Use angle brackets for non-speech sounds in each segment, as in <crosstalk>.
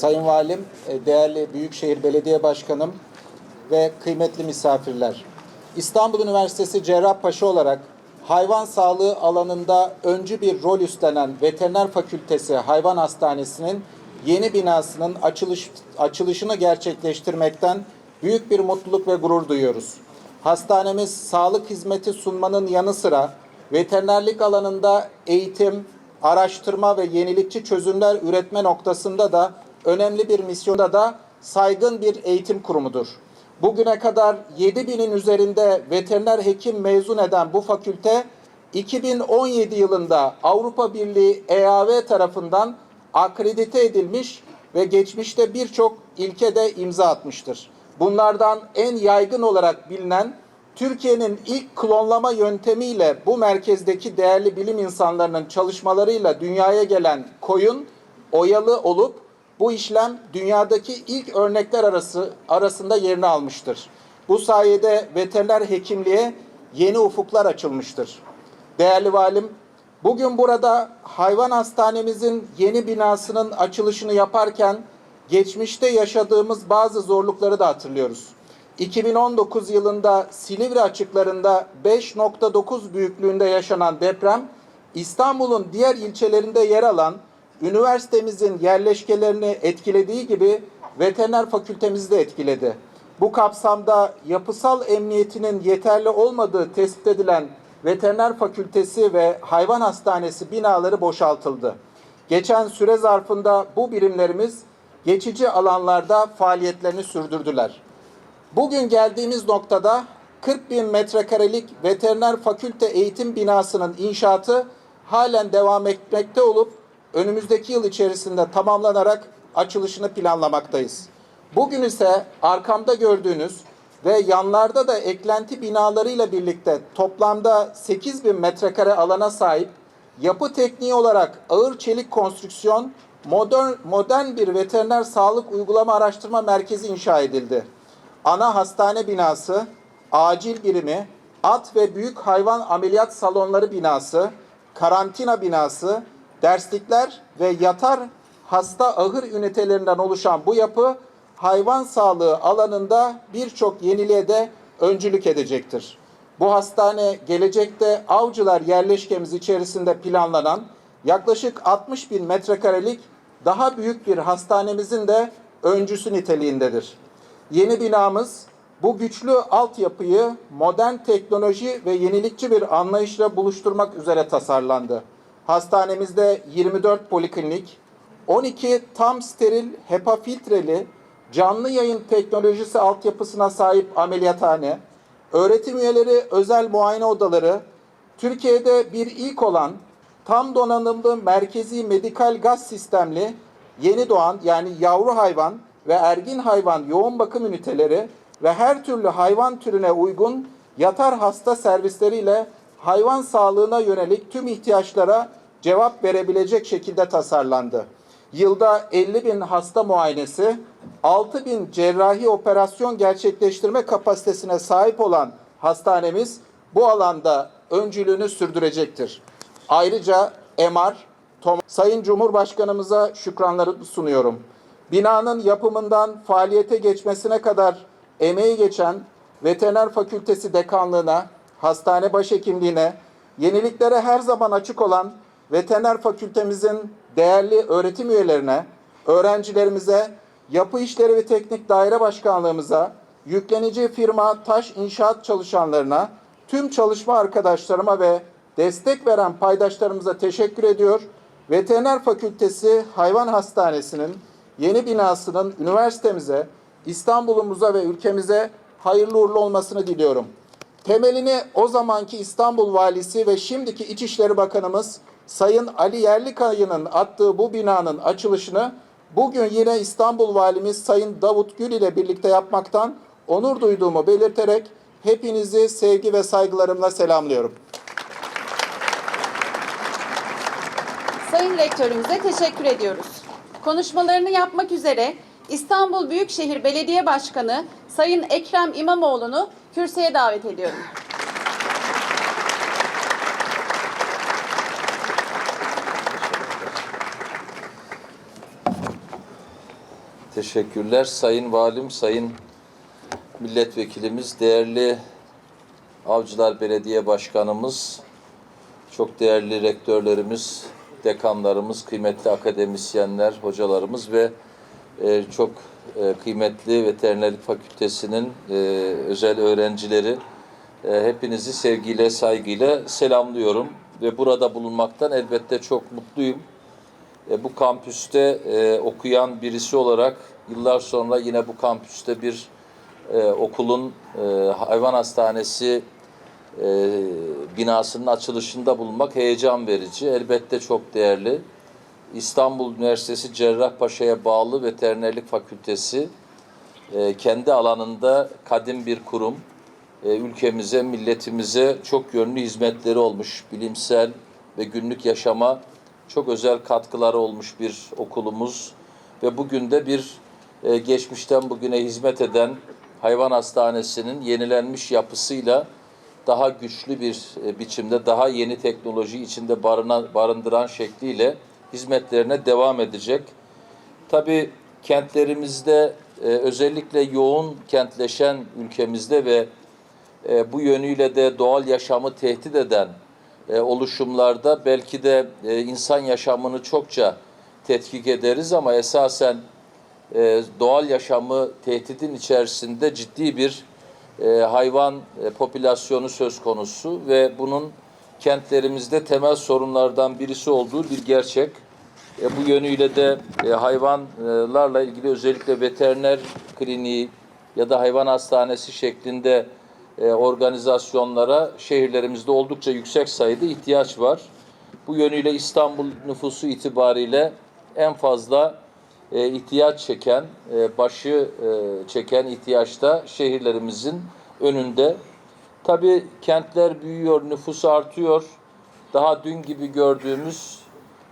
Sayın Valim, e, değerli Büyükşehir Belediye Başkanım ve kıymetli misafirler. İstanbul Üniversitesi Cerrahpaşa olarak hayvan sağlığı alanında öncü bir rol üstlenen Veteriner Fakültesi Hayvan Hastanesi'nin yeni binasının açılış, açılışını gerçekleştirmekten büyük bir mutluluk ve gurur duyuyoruz. Hastanemiz sağlık hizmeti sunmanın yanı sıra veterinerlik alanında eğitim, araştırma ve yenilikçi çözümler üretme noktasında da önemli bir misyonda da saygın bir eğitim kurumudur. Bugüne kadar 7000'in üzerinde veteriner hekim mezun eden bu fakülte 2017 yılında Avrupa Birliği EAV tarafından akredite edilmiş ve geçmişte birçok ilkede imza atmıştır. Bunlardan en yaygın olarak bilinen Türkiye'nin ilk klonlama yöntemiyle bu merkezdeki değerli bilim insanlarının çalışmalarıyla dünyaya gelen koyun oyalı olup bu işlem dünyadaki ilk örnekler arası arasında yerini almıştır. Bu sayede veteriner hekimliğe yeni ufuklar açılmıştır. Değerli valim, bugün burada hayvan hastanemizin yeni binasının açılışını yaparken geçmişte yaşadığımız bazı zorlukları da hatırlıyoruz. 2019 yılında Silivri açıklarında 5.9 büyüklüğünde yaşanan deprem İstanbul'un diğer ilçelerinde yer alan üniversitemizin yerleşkelerini etkilediği gibi veteriner fakültemizi de etkiledi. Bu kapsamda yapısal emniyetinin yeterli olmadığı tespit edilen veteriner fakültesi ve hayvan hastanesi binaları boşaltıldı. Geçen süre zarfında bu birimlerimiz geçici alanlarda faaliyetlerini sürdürdüler. Bugün geldiğimiz noktada 40 bin metrekarelik veteriner fakülte eğitim binasının inşaatı halen devam etmekte olup önümüzdeki yıl içerisinde tamamlanarak açılışını planlamaktayız. Bugün ise arkamda gördüğünüz ve yanlarda da eklenti binalarıyla birlikte toplamda 8 bin metrekare alana sahip yapı tekniği olarak ağır çelik konstrüksiyon modern, modern bir veteriner sağlık uygulama araştırma merkezi inşa edildi ana hastane binası, acil birimi, at ve büyük hayvan ameliyat salonları binası, karantina binası, derslikler ve yatar hasta ahır ünitelerinden oluşan bu yapı hayvan sağlığı alanında birçok yeniliğe de öncülük edecektir. Bu hastane gelecekte avcılar yerleşkemiz içerisinde planlanan yaklaşık 60 bin metrekarelik daha büyük bir hastanemizin de öncüsü niteliğindedir. Yeni binamız bu güçlü altyapıyı modern teknoloji ve yenilikçi bir anlayışla buluşturmak üzere tasarlandı. Hastanemizde 24 poliklinik, 12 tam steril HEPA filtreli canlı yayın teknolojisi altyapısına sahip ameliyathane, öğretim üyeleri özel muayene odaları, Türkiye'de bir ilk olan tam donanımlı merkezi medikal gaz sistemli yeni doğan yani yavru hayvan ve ergin hayvan yoğun bakım üniteleri ve her türlü hayvan türüne uygun yatar hasta servisleriyle hayvan sağlığına yönelik tüm ihtiyaçlara cevap verebilecek şekilde tasarlandı. Yılda 50 bin hasta muayenesi, 6 bin cerrahi operasyon gerçekleştirme kapasitesine sahip olan hastanemiz bu alanda öncülüğünü sürdürecektir. Ayrıca MR, Tom Sayın Cumhurbaşkanımıza şükranlarımı sunuyorum. Binanın yapımından faaliyete geçmesine kadar emeği geçen Veteriner Fakültesi Dekanlığına, hastane başhekimliğine, yeniliklere her zaman açık olan Veteriner Fakültemizin değerli öğretim üyelerine, öğrencilerimize, Yapı İşleri ve Teknik Daire Başkanlığımıza, yüklenici firma taş inşaat çalışanlarına, tüm çalışma arkadaşlarıma ve destek veren paydaşlarımıza teşekkür ediyor. Veteriner Fakültesi Hayvan Hastanesi'nin yeni binasının üniversitemize, İstanbul'umuza ve ülkemize hayırlı uğurlu olmasını diliyorum. Temelini o zamanki İstanbul Valisi ve şimdiki İçişleri Bakanımız Sayın Ali Yerlikaya'nın attığı bu binanın açılışını bugün yine İstanbul Valimiz Sayın Davut Gül ile birlikte yapmaktan onur duyduğumu belirterek hepinizi sevgi ve saygılarımla selamlıyorum. Sayın Rektörümüze teşekkür ediyoruz. Konuşmalarını yapmak üzere İstanbul Büyükşehir Belediye Başkanı Sayın Ekrem İmamoğlu'nu kürsüye davet ediyorum. Teşekkürler. Sayın Valim, Sayın Milletvekilimiz, değerli Avcılar Belediye Başkanımız, çok değerli rektörlerimiz, dekanlarımız, kıymetli akademisyenler, hocalarımız ve e, çok e, kıymetli Veterinerlik Fakültesinin e, özel öğrencileri, hepinizi sevgiyle, saygıyla selamlıyorum ve burada bulunmaktan elbette çok mutluyum. E, bu kampüste e, okuyan birisi olarak yıllar sonra yine bu kampüste bir e, okulun hayvan hastanesi binasının açılışında bulunmak heyecan verici. Elbette çok değerli. İstanbul Üniversitesi Cerrahpaşa'ya bağlı Veterinerlik Fakültesi kendi alanında kadim bir kurum. Ülkemize, milletimize çok yönlü hizmetleri olmuş. Bilimsel ve günlük yaşama çok özel katkıları olmuş bir okulumuz ve bugün de bir e, geçmişten bugüne hizmet eden hayvan hastanesinin yenilenmiş yapısıyla daha güçlü bir e, biçimde, daha yeni teknoloji içinde barına, barındıran şekliyle hizmetlerine devam edecek. Tabii kentlerimizde e, özellikle yoğun kentleşen ülkemizde ve e, bu yönüyle de doğal yaşamı tehdit eden e, oluşumlarda belki de e, insan yaşamını çokça tetkik ederiz ama esasen e, doğal yaşamı tehditin içerisinde ciddi bir e, hayvan e, popülasyonu söz konusu ve bunun kentlerimizde temel sorunlardan birisi olduğu bir gerçek. E, bu yönüyle de e, hayvanlarla ilgili özellikle veteriner kliniği ya da hayvan hastanesi şeklinde organizasyonlara şehirlerimizde oldukça yüksek sayıda ihtiyaç var. Bu yönüyle İstanbul nüfusu itibariyle en fazla e, ihtiyaç çeken, e, başı e, çeken ihtiyaçta şehirlerimizin önünde. Tabii kentler büyüyor, nüfus artıyor. Daha dün gibi gördüğümüz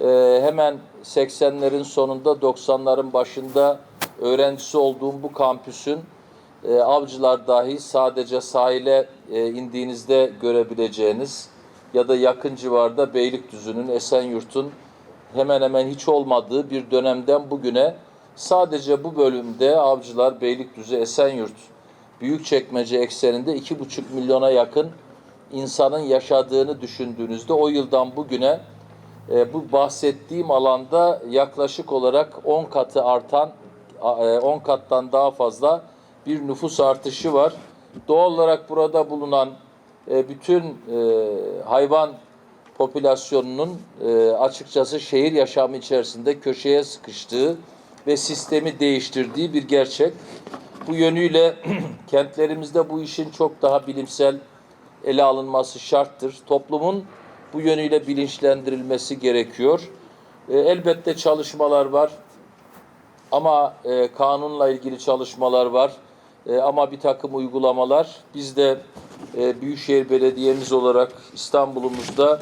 e, hemen 80'lerin sonunda 90'ların başında öğrencisi olduğum bu kampüsün e, avcılar dahi sadece sahile e, indiğinizde görebileceğiniz ya da yakın civarda Beylikdüzü'nün, Esenyurt'un hemen hemen hiç olmadığı bir dönemden bugüne sadece bu bölümde avcılar Beylikdüzü, Esenyurt, Büyükçekmece ekseninde iki buçuk milyona yakın insanın yaşadığını düşündüğünüzde o yıldan bugüne e, bu bahsettiğim alanda yaklaşık olarak 10 katı artan, e, 10 kattan daha fazla bir nüfus artışı var. Doğal olarak burada bulunan e, bütün e, hayvan popülasyonunun e, açıkçası şehir yaşamı içerisinde köşeye sıkıştığı ve sistemi değiştirdiği bir gerçek. Bu yönüyle <clears throat> kentlerimizde bu işin çok daha bilimsel ele alınması şarttır. Toplumun bu yönüyle bilinçlendirilmesi gerekiyor. E, elbette çalışmalar var ama e, kanunla ilgili çalışmalar var. E, ama bir takım uygulamalar. Biz de e, Büyükşehir Belediyemiz olarak İstanbul'umuzda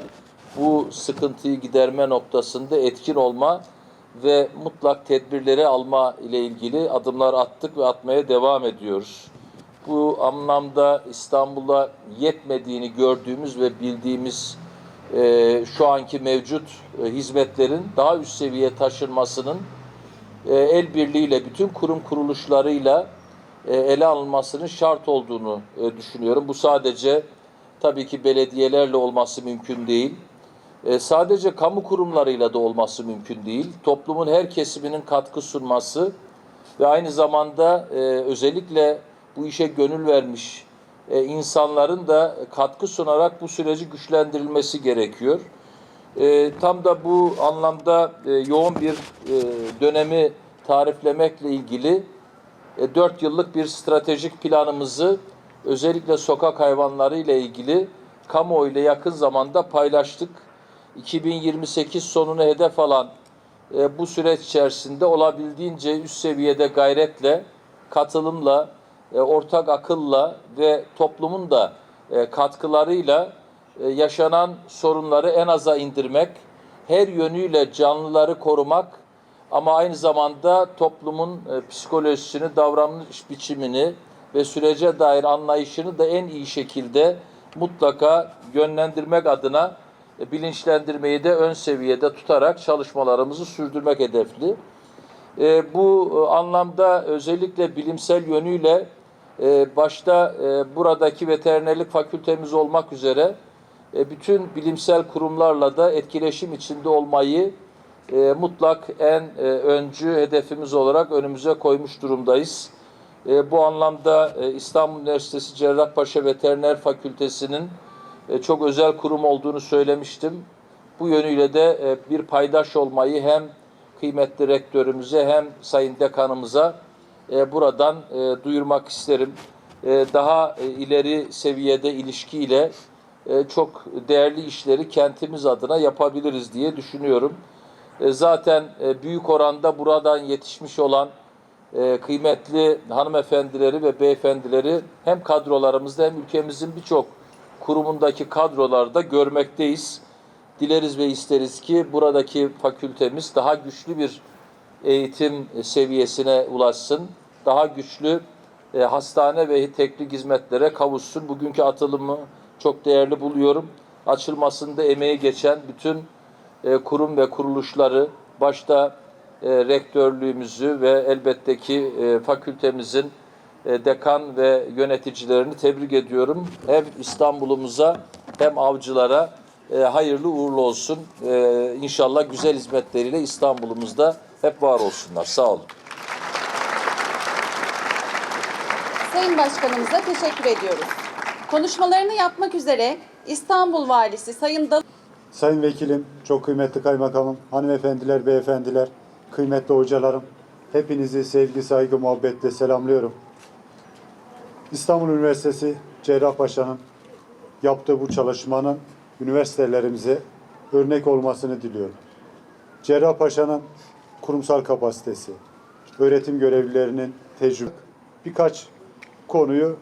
bu sıkıntıyı giderme noktasında etkin olma ve mutlak tedbirleri alma ile ilgili adımlar attık ve atmaya devam ediyoruz. Bu anlamda İstanbul'a yetmediğini gördüğümüz ve bildiğimiz e, şu anki mevcut e, hizmetlerin daha üst seviyeye taşınmasının e, el birliğiyle bütün kurum kuruluşlarıyla ele alınmasının şart olduğunu e, düşünüyorum. Bu sadece tabii ki belediyelerle olması mümkün değil. E, sadece kamu kurumlarıyla da olması mümkün değil. Toplumun her kesiminin katkı sunması ve aynı zamanda e, özellikle bu işe gönül vermiş e, insanların da katkı sunarak bu süreci güçlendirilmesi gerekiyor. E, tam da bu anlamda e, yoğun bir e, dönemi tariflemekle ilgili e, 4 yıllık bir stratejik planımızı özellikle sokak hayvanları ile ilgili kamuoyuyla yakın zamanda paylaştık. 2028 sonunu hedef alan e, bu süreç içerisinde olabildiğince üst seviyede gayretle, katılımla, e, ortak akılla ve toplumun da e, katkılarıyla e, yaşanan sorunları en aza indirmek, her yönüyle canlıları korumak ama aynı zamanda toplumun e, psikolojisini, davranış biçimini ve sürece dair anlayışını da en iyi şekilde mutlaka yönlendirmek adına e, bilinçlendirmeyi de ön seviyede tutarak çalışmalarımızı sürdürmek hedefli. E, bu anlamda özellikle bilimsel yönüyle başta buradaki veterinerlik fakültemiz olmak üzere bütün bilimsel kurumlarla da etkileşim içinde olmayı e, mutlak en e, öncü hedefimiz olarak önümüze koymuş durumdayız. E, bu anlamda e, İstanbul Üniversitesi Cerrahpaşa Veteriner Fakültesi'nin e, çok özel kurum olduğunu söylemiştim. Bu yönüyle de e, bir paydaş olmayı hem kıymetli rektörümüze hem sayın dekanımıza e, buradan e, duyurmak isterim. E, daha e, ileri seviyede ilişkiyle e, çok değerli işleri kentimiz adına yapabiliriz diye düşünüyorum. E, zaten e, büyük oranda buradan yetişmiş olan e, kıymetli hanımefendileri ve beyefendileri hem kadrolarımızda hem ülkemizin birçok kurumundaki kadrolarda görmekteyiz. Dileriz ve isteriz ki buradaki fakültemiz daha güçlü bir eğitim seviyesine ulaşsın. Daha güçlü hastane ve teknik hizmetlere kavuşsun. Bugünkü atılımı çok değerli buluyorum. Açılmasında emeği geçen bütün e, kurum ve kuruluşları başta e, rektörlüğümüzü ve elbette ki e, fakültemizin e, dekan ve yöneticilerini tebrik ediyorum. Hem İstanbul'umuza hem avcılara e, hayırlı uğurlu olsun. E, inşallah güzel hizmetleriyle İstanbul'umuzda hep var olsunlar. Sağ olun. Sayın Başkanımıza teşekkür ediyoruz. Konuşmalarını yapmak üzere İstanbul Valisi Sayın Dal Sayın Vekilim, çok kıymetli kaymakamım, hanımefendiler, beyefendiler, kıymetli hocalarım, hepinizi sevgi, saygı, muhabbetle selamlıyorum. İstanbul Üniversitesi Cerrahpaşa'nın yaptığı bu çalışmanın üniversitelerimize örnek olmasını diliyorum. Cerrahpaşa'nın kurumsal kapasitesi, öğretim görevlilerinin tecrübe, birkaç konuyu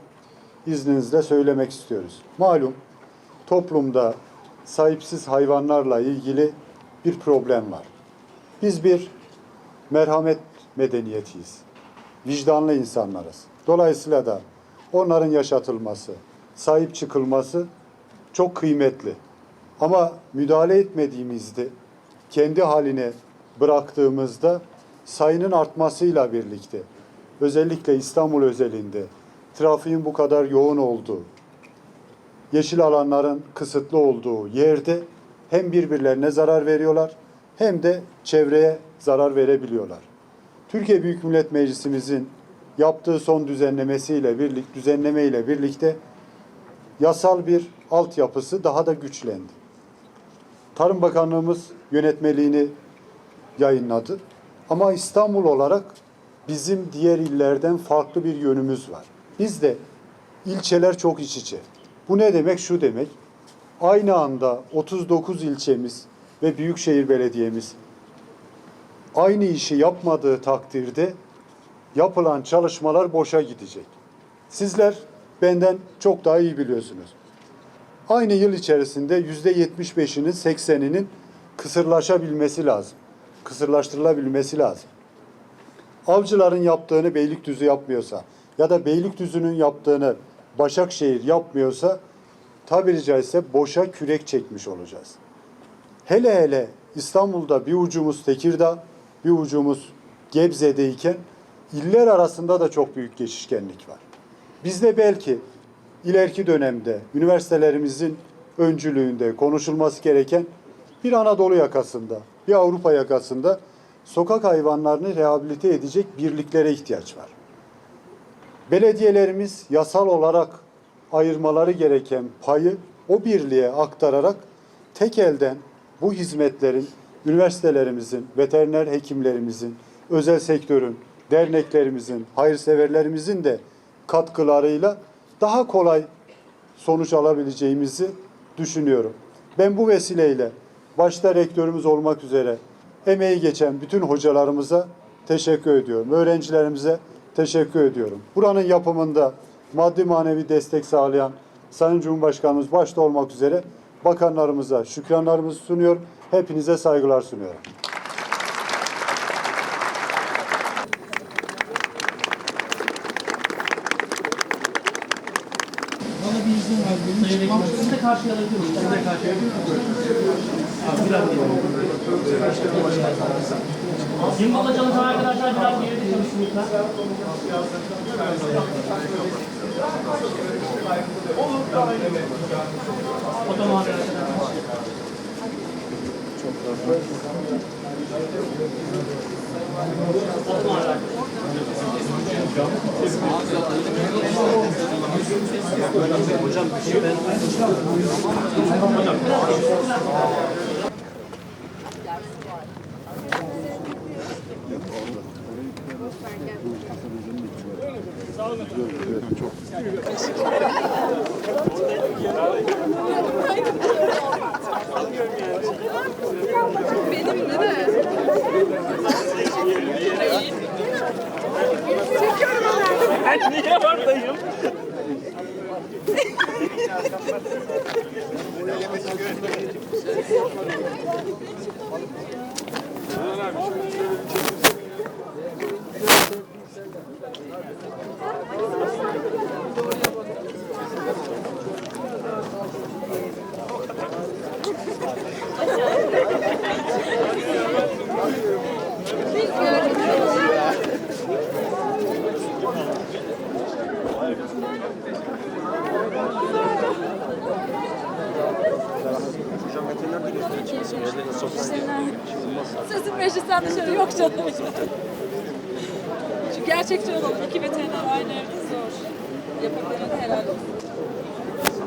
izninizle söylemek istiyoruz. Malum toplumda sahipsiz hayvanlarla ilgili bir problem var. Biz bir merhamet medeniyetiyiz. Vicdanlı insanlarız. Dolayısıyla da onların yaşatılması, sahip çıkılması çok kıymetli. Ama müdahale etmediğimizde, kendi haline bıraktığımızda sayının artmasıyla birlikte, özellikle İstanbul özelinde trafiğin bu kadar yoğun olduğu, yeşil alanların kısıtlı olduğu yerde hem birbirlerine zarar veriyorlar hem de çevreye zarar verebiliyorlar. Türkiye Büyük Millet Meclisimizin yaptığı son düzenlemesiyle birlik düzenleme ile birlikte yasal bir altyapısı daha da güçlendi. Tarım Bakanlığımız yönetmeliğini yayınladı. Ama İstanbul olarak bizim diğer illerden farklı bir yönümüz var. Bizde ilçeler çok iç içe. Bu ne demek? Şu demek. Aynı anda 39 ilçemiz ve Büyükşehir Belediyemiz aynı işi yapmadığı takdirde yapılan çalışmalar boşa gidecek. Sizler benden çok daha iyi biliyorsunuz. Aynı yıl içerisinde yüzde 75'inin 80'inin kısırlaşabilmesi lazım. Kısırlaştırılabilmesi lazım. Avcıların yaptığını Beylikdüzü yapmıyorsa ya da Beylikdüzü'nün yaptığını Başakşehir yapmıyorsa tabiri caizse boşa kürek çekmiş olacağız. Hele hele İstanbul'da bir ucumuz Tekirdağ, bir ucumuz Gebze'deyken iller arasında da çok büyük geçişkenlik var. Bizde belki ileriki dönemde üniversitelerimizin öncülüğünde konuşulması gereken bir Anadolu yakasında, bir Avrupa yakasında sokak hayvanlarını rehabilite edecek birliklere ihtiyaç var. Belediyelerimiz yasal olarak ayırmaları gereken payı o birliğe aktararak tek elden bu hizmetlerin üniversitelerimizin, veteriner hekimlerimizin, özel sektörün, derneklerimizin, hayırseverlerimizin de katkılarıyla daha kolay sonuç alabileceğimizi düşünüyorum. Ben bu vesileyle başta rektörümüz olmak üzere emeği geçen bütün hocalarımıza teşekkür ediyorum. Öğrencilerimize teşekkür ediyorum. Buranın yapımında maddi manevi destek sağlayan Sayın Cumhurbaşkanımız başta olmak üzere bakanlarımıza şükranlarımızı sunuyor. Hepinize saygılar sunuyorum. Foto muhabiri arkadaşlar. Foto muhabiri Teşekkür ederim. Dışarı yok canım. Şu gerçekçi olalım. İki veteriner aynı evde zor.